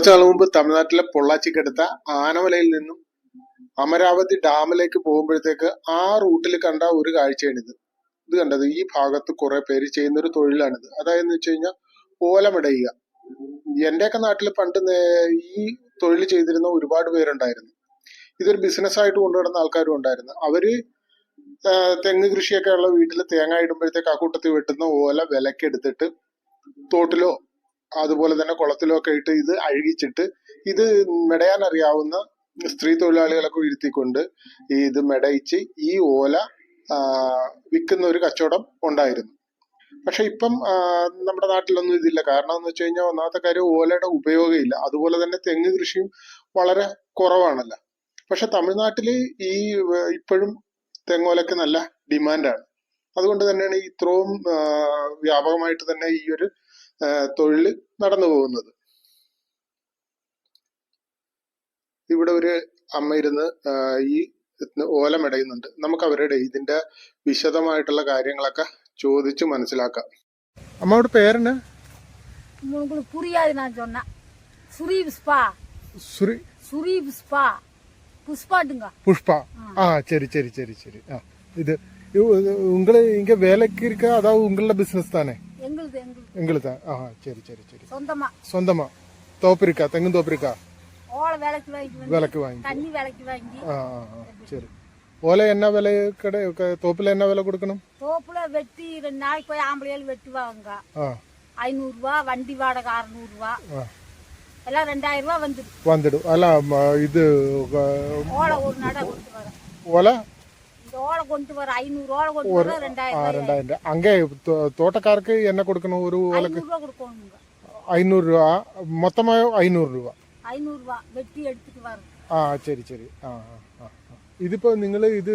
കുറച്ചു നാൾ മുമ്പ് തമിഴ്നാട്ടിലെ പൊള്ളാച്ചിക്കടുത്ത ആനമലയിൽ നിന്നും അമരാവതി ഡാമിലേക്ക് പോകുമ്പോഴത്തേക്ക് ആ റൂട്ടിൽ കണ്ട ഒരു കാഴ്ചയാണിത്. ഇത് കണ്ടത് ഈ ഭാഗത്ത് കുറെ പേര് ചെയ്യുന്ന ഒരു തൊഴിലാണിത്. അതായത് വെച്ച് കഴിഞ്ഞാൽ ഓലമിടയുക എന്റെയൊക്കെ നാട്ടിൽ പണ്ട് ഈ തൊഴിൽ ചെയ്തിരുന്ന ഒരുപാട് പേരുണ്ടായിരുന്നു. ഇതൊരു ബിസിനസ് ആയിട്ട് കൊണ്ടുവരുന്ന ആൾക്കാരും ഉണ്ടായിരുന്നു. അവർ തെങ്ങ് കൃഷിയൊക്കെ ഉള്ള വീട്ടിൽ തേങ്ങ ഇടുമ്പോഴത്തേക്ക് ആ കൂട്ടത്തിൽ വെട്ടുന്ന ഓല വിലക്കെടുത്തിട്ട് തോട്ടിലോ അതുപോലെ തന്നെ കുളത്തിലൊക്കെ ഇട്ട് ഇത് അഴുകിച്ചിട്ട് ഇത് മെടയാൻ അറിയാവുന്ന സ്ത്രീ തൊഴിലാളികളൊക്കെ ഈ ഇത് മെടയിച്ച് ഈ ഓല വിൽക്കുന്ന ഒരു കച്ചവടം ഉണ്ടായിരുന്നു. പക്ഷെ ഇപ്പം നമ്മുടെ നാട്ടിലൊന്നും ഇതില്ല. കാരണം എന്ന് വെച്ച് കഴിഞ്ഞാൽ ഒന്നാമത്തെ കാര്യം ഓലയുടെ ഉപയോഗമില്ല. അതുപോലെ തന്നെ തെങ്ങ് കൃഷിയും വളരെ കുറവാണല്ലോ. പക്ഷെ തമിഴ്നാട്ടിൽ ഈ ഇപ്പോഴും തെങ്ങോലയ്ക്ക് നല്ല ഡിമാൻഡാണ്. അതുകൊണ്ട് തന്നെയാണ് ഇത്രയും വ്യാപകമായിട്ട് തന്നെ ഈ ഒരു ആ, തൊഴില് നടന്നു പോകുന്നത് ഇവിടെ ഒരു അമ്മ ഇരുന്ന് ആ, ഈ ഓല മെടയുന്നുണ്ട് നമുക്ക് അവരുടെ ഇതിന്റെ വിശദമായിട്ടുള്ള കാര്യങ്ങളൊക്കെ ചോദിച്ച് മനസ്സിലാക്കാം അമ്മയുടെ പേരെന്നാ உங்களுக்கு புரியாது நான் சொன்னேன் சுரி புஷ்பா സുരി சுரி புஷ்பா புஷ்பாட்டுங்க പുഷ്പ ആ ശരി ശരി ശരി ശരി ആ இது உங்களை இங்க வேலைக்கு இருக்க அதாவது உங்களோட பிசினஸ் தானே எங்களுது எங்களுக்கு தான் ஆ சரி சரி சரி. சொந்தமா. சொந்தமா. தோப்பு இருக்கா தெங்கு தோப்பு இருக்கா ஓலை வேலைக்கு வாங்கி விலைக்கு வாங்கி. தண்ணி வேலைக்கு வாங்கி. ஆ ஆ, ஆ, சரி. ஓலை என்ன விலை கடை தோப்புல என்ன விலை கொடுக்கணும்? தோப்புல வெட்டி ரெண்டு நாளைக்கு போய் ஆம்பளையால் வெட்டுவாங்க. ஆ. ஐநூறுரூவா வண்டி வாடகை அறநூறுவா. ஆ. எல்லாம் ரெண்டாயிரம் ரூபா வந்துடும். வந்துடும். அல்ல ம, இது ஓலை ஒரு நடை வர ஓலை? இதோட கொண்டு வர ஐநூறுவோட கொண்டு வர ரெண்டாயிரம் ரெண்டாயிரம் ரூபாய். அங்கே தோட்டக்காருக்கு என்ன கொடுக்கணும்? ஒரு உலக்கு ஐநூறுரூவா மொத்தமாக ஐநூறுரூவா ஐநൂറുരൂപ വെട്ടി ആ ആ ഇതിപ്പോ നിങ്ങൾ ഇത്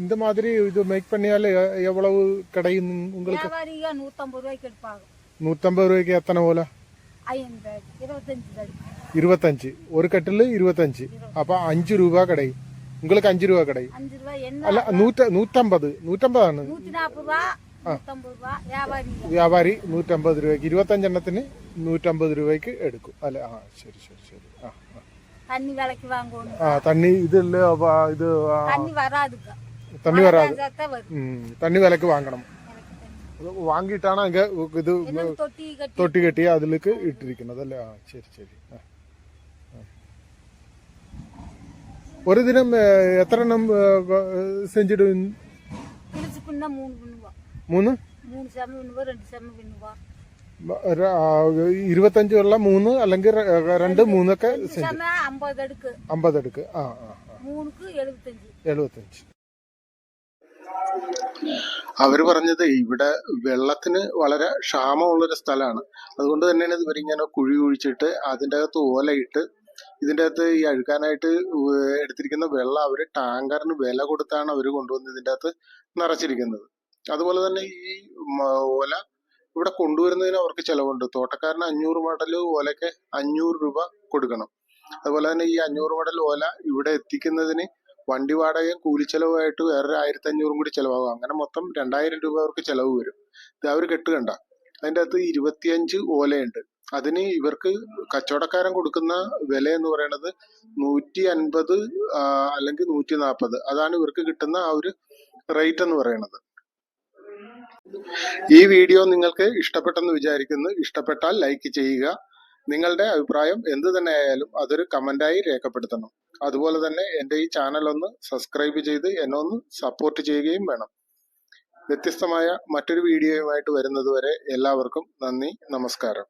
இந்த மாதிரி இது மேக் பண்ணியால எவ்வளவு கிடையும் உங்களுக்கு? வியாபாரியா 150 ரூபாய்க்கு எடுப்பாங்க. 150 ரூபாய்க்கு எத்தனை ஓல? 25 25 ஒரு கட்டில் அப்ப 5 ரூபாய் கிடைக்கும் உங்களுக்கு அஞ்சு ரூபா கிடையும் அஞ்சு ரூபாய் என்ன അല്ല നൂറ്റ നൂറ്റമ്പത് നൂറ്റമ്പതാണ് நூத்தி நாற்பது ரூபா நூத்தம்பது ரூபா வியாபாரி വ്യാപാരി നൂറ്റമ്പത് രൂപയ്ക്ക് ഇരുപത്തഞ്ചെണ്ണത്തിന് നൂറ്റമ്പത് രൂപയ്ക്ക് എടുക്കും അല്ല ആ ശരി ശരി ശരി ആ ആ. தண்ணி விலைக்கு வாங்கணும் ആ തണ്ണി ഇതില്ല അപ്പൊ ഇത് ആ, தண்ணி வராதுங்க തണ്ണി വരാതെ தான் வரும் ഉം, തണ്ണി വിലക്ക് വാങ്ങണം അത് വാങ്ങിയിട്ടാണ് അങ്ങ് ഇത് என்ன தொட்டி கட்டி തൊട്ടി കെട്ടി അതിലേക്ക് ഇട്ടിരിക്കുന്നത് അല്ലേ ആ ശരി ശരി ആ. ആ. ഒരു ദിനം ഏ, എത്ര എണ്ണം സെഞ്ചിടും கிழிச்சு பின்னா மூணு பின்னுவா മൂന്ന് மூணு செம பின்னுவா ரெண்டு செம பின்னுவா ര- ആ, ഇരുപത്തഞ്ചുള്ള മൂന്ന് അല്ലെങ്കിൽ ര- രണ്ട് മൂന്നൊക്കെ ரெண்டு செம ஐம்பது அடுக்கு അമ്പത് എടുക്ക് ആ ആ ആ மூணுக்கு எழுபத்தஞ்சு എഴുപത്തഞ്ച് അവര് പറഞ്ഞത് ഇവിടെ വെള്ളത്തിന് വളരെ ക്ഷാമമുള്ളൊരു സ്ഥലമാണ് അതുകൊണ്ട് തന്നെയാണ് ഇവരിങ്ങനെ കുഴി കുഴിച്ചിട്ട് അതിൻ്റെ അകത്ത് ഓലയിട്ട് ഇതിന്റെ അകത്ത് ഈ അഴുക്കാനായിട്ട് എടുത്തിരിക്കുന്ന വെള്ളം അവർ ടാങ്കറിന് വില കൊടുത്താണ് അവർ കൊണ്ടുവന്ന് ഇതിന്റെ അകത്ത് നിറച്ചിരിക്കുന്നത്. അതുപോലെ തന്നെ ഈ ഓല ഇവിടെ കൊണ്ടുവരുന്നതിന് അവർക്ക് ചെലവുണ്ട്. തോട്ടക്കാരന് അഞ്ഞൂറ് മടൽ ഓലയ്ക്ക് അഞ്ഞൂറ് രൂപ കൊടുക്കണം. അതുപോലെ തന്നെ ഈ അഞ്ഞൂറ് മടൽ ഓല ഇവിടെ എത്തിക്കുന്നതിന് വണ്ടി വാടകയും കൂലിച്ചെലവുമായിട്ട് വേറൊരു ആയിരത്തി അഞ്ഞൂറും കൂടി ചിലവാകും. അങ്ങനെ മൊത്തം രണ്ടായിരം രൂപ അവർക്ക് ചിലവ് വരും. ഇത് അവർ കെട്ടുകണ്ട. അതിന്റെ അകത്ത് ഇരുപത്തിയഞ്ച് ഓലയുണ്ട്. അതിന് ഇവർക്ക് കച്ചവടക്കാരൻ കൊടുക്കുന്ന വില എന്ന് പറയുന്നത് നൂറ്റി അൻപത് അല്ലെങ്കിൽ നൂറ്റി നാൽപ്പത് അതാണ് ഇവർക്ക് കിട്ടുന്ന ആ ഒരു റേറ്റ് എന്ന് പറയുന്നത്. ഈ വീഡിയോ നിങ്ങൾക്ക് ഇഷ്ടപ്പെട്ടെന്ന് വിചാരിക്കുന്നു. ഇഷ്ടപ്പെട്ടാൽ ലൈക്ക് ചെയ്യുക. നിങ്ങളുടെ അഭിപ്രായം എന്ത് തന്നെ ആയാലും അതൊരു കമന്റായി രേഖപ്പെടുത്തണം. അതുപോലെ തന്നെ എന്റെ ഈ ചാനൽ ഒന്ന് സബ്സ്ക്രൈബ് ചെയ്ത് എന്നെ ഒന്ന് സപ്പോർട്ട് ചെയ്യുകയും വേണം. വ്യത്യസ്തമായ മറ്റൊരു വീഡിയോയുമായിട്ട് വരുന്നതുവരെ എല്ലാവർക്കും നന്ദി നമസ്കാരം.